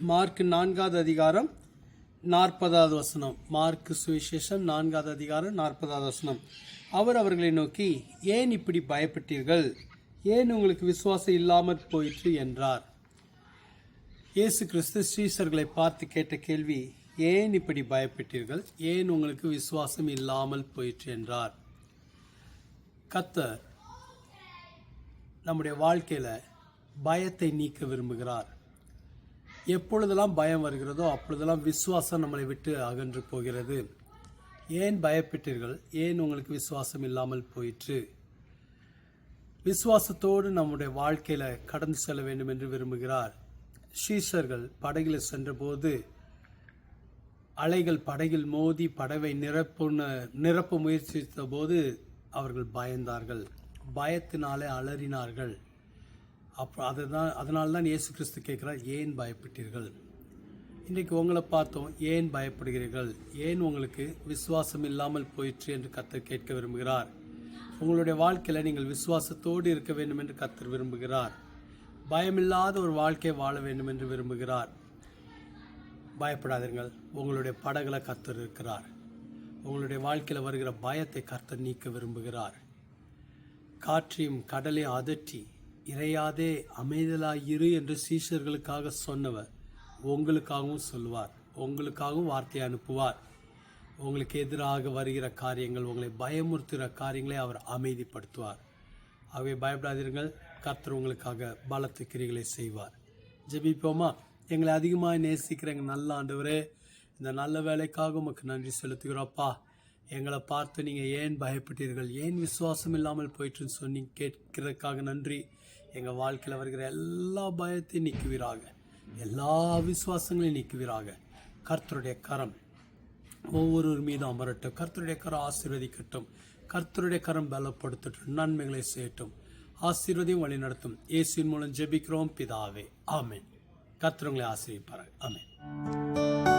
Mark நான்காவது அதிகாரம் நாற்பதாவது வசனம். மார்க் சுவிசேஷம் நான்காவது அதிகாரம் நாற்பதாவது வசனம். அவர் அவர்களை நோக்கி ஏன் இப்படி பயப்பட்டீர்கள்? ஏன் உங்களுக்கு விசுவாசம் இல்லாமற் போயிற்று? என்றார். இயேசு கிறிஸ்து ஸ்ரீசர்களை பார்த்து கேட்ட கேள்வி ஏன் இப்படி பயப்பட்டீர்கள்? ஏன் உங்களுக்கு விசுவாசம் இல்லாமல் போயிற்று? என்றார். கத்தர் நம்முடைய வாழ்க்கையில் பயத்தை நீக்க விரும்புகிறார். எப்பொழுதெல்லாம் பயம் வருகிறதோ அப்பொழுதெல்லாம் விசுவாசம் நம்மளை விட்டு அகன்று போகிறது. ஏன் பயப்பட்டீர்கள்? ஏன் உங்களுக்கு விசுவாசம் இல்லாமல் போயிற்று? விசுவாசத்தோடு நம்முடைய வாழ்க்கையில் கடந்து செல்ல வேண்டும் என்று விரும்புகிறார். ஷீஷர்கள் படகில் சென்றபோது அலைகள் படகில் மோதி படவை நிரப்புன்னு நிரப்ப முயற்சித்த போது அவர்கள் பயந்தார்கள். பயத்தினாலே அலறினார்கள். அப்போ அதுதான் அதனால தான் இயேசு கிறிஸ்து கேட்குறார் ஏன் பயப்பட்டீர்கள்? இன்றைக்கு உங்களை பார்த்தோம் ஏன் பயப்படுகிறீர்கள்? ஏன் உங்களுக்கு விசுவாசம் இல்லாமல் போயிற்று? என்று கத்தர் கேட்க விரும்புகிறார். உங்களுடைய வாழ்க்கையில் நீங்கள் விசுவாசத்தோடு இருக்க வேண்டும் என்று கத்தர் விரும்புகிறார். பயமில்லாத ஒரு வாழ்க்கை வாழ வேண்டும் என்று விரும்புகிறார். பயப்படாதீர்கள் உங்களுடைய படகுல கத்தர் இருக்கிறார். உங்களுடைய வாழ்க்கையில் வருகிற பயத்தை கர்த்தர் நீக்க விரும்புகிறார். காற்றையும் கடலையும் அதட்டி இறையாதே அமைதலாயிரு என்று சீஷர்களுக்காக சொன்னவர். உங்களுக்காகவும் சொல்லுவார். உங்களுக்காகவும் வார்த்தையை அனுப்புவார். உங்களுக்கு எதிராக வருகிற காரியங்கள் உங்களை பயமுறுத்துகிற காரியங்களை அவர் அமைதிப்படுத்துவார். ஆகவே பயப்படாதீர்கள். கர்த்தர் உங்களுக்காக பலத்து கிரிகளை செய்வார். ஜெபிப்போமா? எங்களை அதிகமாக நேசிக்கிற எங்கள் நல்ல ஆண்டவரே இந்த நல்ல வேலைக்காக உமக்கு நன்றி செலுத்துகிறோப்பா எங்களை பார்த்து நீங்கள் ஏன் பயப்பட்டீர்கள்? ஏன் விசுவாசம் இல்லாமல் போயிட்டுன்னு சொன்னி கேட்கிறதுக்காக நன்றி. எங்கள் வாழ்க்கையில் வருகிற எல்லா பயத்தையும் நீக்குவீராக. எல்லா விசுவாசங்களையும் நீக்குவீராக. கர்த்தருடைய கரம் ஒவ்வொருவர் மீதும் அமரட்டும். கர்த்தருடைய கரம் ஆசீர்வதிக்கட்டும். கர்த்தருடைய கரம் பலப்படுத்தட்டும். நன்மைகளை செய்யட்டும். ஆசீர்வதையும் வழி நடத்தும். இயேசுவின் மூலம் ஜெபிக்கிறோம். பிதாவே. ஆமேன். கர்த்தர் ஆசிரியப்பார்கள் ஆமேன்.